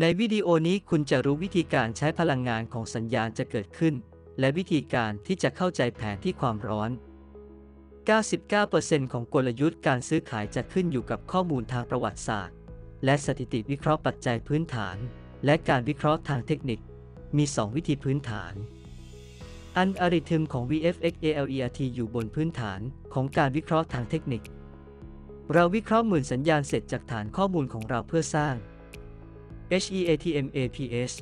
ในวิดีโอนี้คุณจะรู้วิธีการใช้พลังงานของสัญญาณจะเกิดขึ้น และวิธีการที่จะเข้าใจแผนที่ความร้อน 99%ของกลยุทธ์การซื้อขายจะขึ้นอยู่กับข้อมูลทางประวัติศาสตร์ และสถิติวิเคราะห์ปัจจัยพื้นฐาน และการวิเคราะห์ทางเทคนิค มี 2 วิธีพื้นฐาน อันอาริทึมของ VFX ALERT อยู่บนพื้นฐานของการวิเคราะห์ทางเทคนิค เราวิเคราะห์หมื่นสัญญาณเสร็จจากฐานข้อมูลของเราเพื่อสร้าง HEATMAPS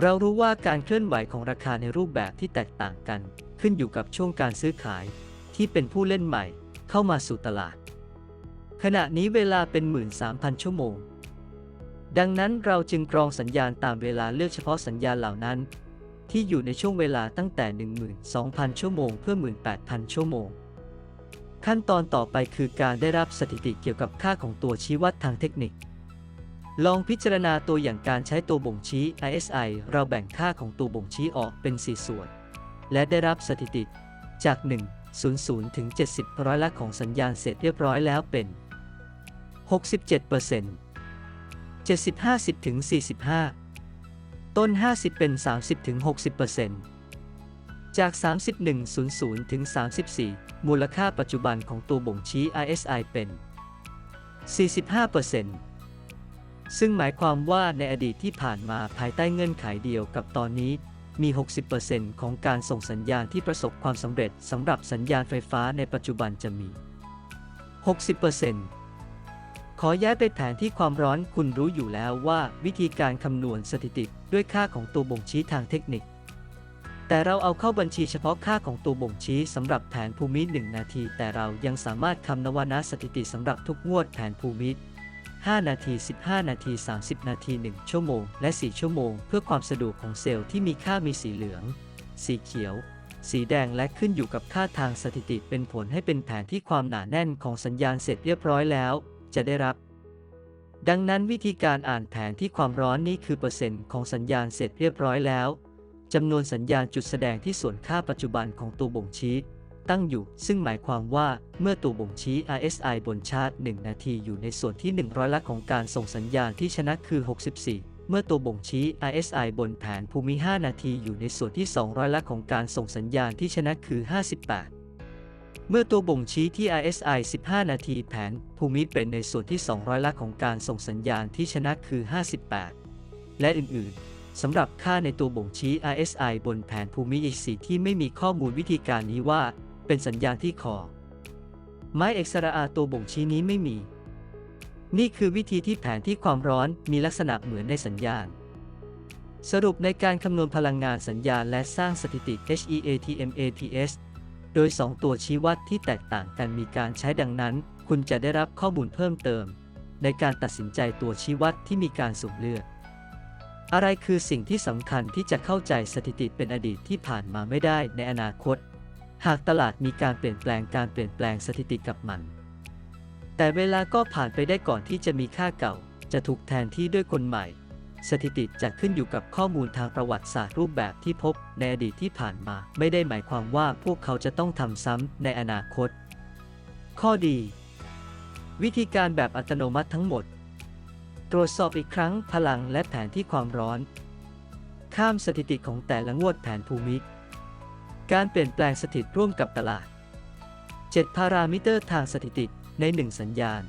เรารู้ว่าการเคลื่อนไหวของราคาในรูปแบบที่แตกต่างกัน ขึ้นอยู่กับช่วงการซื้อขาย ที่เป็นผู้เล่นใหม่เข้ามาสู่ตลาด ขณะนี้เวลาเป็น 13,000 ชั่วโมง ดังนั้นเราจึงกรองสัญญาณตามเวลาเลือกเฉพาะสัญญาณเหล่านั้น ที่อยู่ในช่วงเวลาตั้งแต่ 12,000 ชั่วโมงเพื่อ 18,000 ชั่วโมง ขั้นตอนต่อไปคือการได้รับสถิติเกี่ยวกับค่าของตัวชี้วัดทางเทคนิค ลองพิจารณาตัวอย่างการใช้ตัวบ่งชี้ ISI เราแบ่งค่าของตัวบ่งชี้ออกเป็น 4 ส่วน และได้รับสถิติจาก 1 00 ถึง 70ร้อยละของสัญญาณเสร็จเรียบร้อยแล้วเป็น 67% 70 50ถึง45 ต้น 50 เป็น 30ถึง60%จาก 3100 ถึง 34 มูลค่าปัจจุบันของตัวบ่งชี้ ISI เป็น 45% ซึ่งหมายความว่าในอดีตที่ผ่านมาภายใต้เงื่อนไขเดียวกับตอนนี้ มี 60%ของการส่งสัญญาณที่ประสบความสำเร็จสำหรับสัญญาณไฟฟ้าในปัจจุบันจะมี 60%ขอย้ายไปแผนที่ความร้อนคุณรู้อยู่แล้วว่าวิธีการคำนวณสถิติด้วยค่าของตัวบ่งชี้ทางเทคนิค แต่เราเอาเข้าบัญชีเฉพาะค่าของตัวบ่งชี้สำหรับแผนภูมิ 1 นาที แต่เรายังสามารถคำนวนาสถิติสำหรับทุกงวดแผนภูมิ 5 นาที 15 นาที 30 นาที 1 ชั่วโมง และ 4 ชั่วโมง เพื่อความสะดวกของเซลล์ที่มีค่ามีสีเหลือง สีเขียว สีแดงและขึ้นอยู่กับค่าทางสถิติเป็นผลให้เป็นแผนที่ความหนาแน่นของสัญญาณเสร็จเรียบร้อยแล้ว จะได้รับ ดังนั้นวิธีการอ่านแผนที่ความร้อนนี้คือเปอร์เซ็นต์ของสัญญาณเสร็จเรียบร้อยแล้วจำนวนสัญญาณจุดแสดงที่ส่วนค่าปัจจุบันของตัวบ่งชี้ ตั้งอยู่ ซึ่งหมายความว่าเมื่อตัวบ่งชี้ RSI บนชาร์ต1นาทีอยู่ในส่วนที่ 100 ละของการส่งสัญญาณที่ชนะคือ 64เมื่อตัวบ่งชี้ RSI บนแผนภูมิ 5 นาทีอยู่ในส่วนที่ 200 ละของการส่งสัญญาณที่ชนะคือ 58 เมื่อตัวบ่งชี้ที่ RSI 15 นาทีแผนภูมิเป็นในส่วนที่ 200 ละของการส่งสัญญาณที่ชนะคือ 58 และอื่นๆ สำหรับค่าในตัวบ่งชี้ RSI บนแผนภูมิอีกสีที่ไม่มีข้อมูลวิธีการนี้ว่า เป็นสัญญาณที่คอ ไม้เอกซราอาตัวบ่งชี้นี้ไม่มี นี่คือวิธีที่แผนที่ความร้อนมีลักษณะเหมือนในสัญญาณ สรุปในการคำนวณพลังงานสัญญาณและสร้างสถิติ HEATMAPS โดย 2 ตัวชี้วัดที่แตกต่างกันมีการใช้ดังนั้น คุณจะได้รับข้อมูลเพิ่มเติม ในการตัดสินใจตัวชี้วัดที่มีการสุ่มเลือก อะไรคือสิ่งที่สำคัญที่จะเข้าใจสถิติเป็นอดีตที่ผ่านมาไม่ได้ในอนาคต หากตลาดมีการเปลี่ยนแปลงการเปลี่ยนแปลงสถิติกับมัน แต่เวลาก็ผ่านไปได้ก่อนที่จะมีค่าเก่า จะถูกแทนที่ด้วยคนใหม่ สถิติจะขึ้นอยู่กับข้อมูลทางประวัติศาสตร์รูปแบบที่พบในอดีตที่ผ่านมา ไม่ได้หมายความว่าพวกเขาจะต้องทำซ้ำในอนาคต ข้อดี วิธีการแบบอัตโนมัติทั้งหมด ตรวจสอบอีกครั้งพลังและแผนที่ความร้อน ข้ามสถิติของแต่ละงวดแผนภูมิ การเปลี่ยนแปลงสถิตร่วมกับตลาด 7 พารามิเตอร์ทางสถิติใน 1 สัญญาณ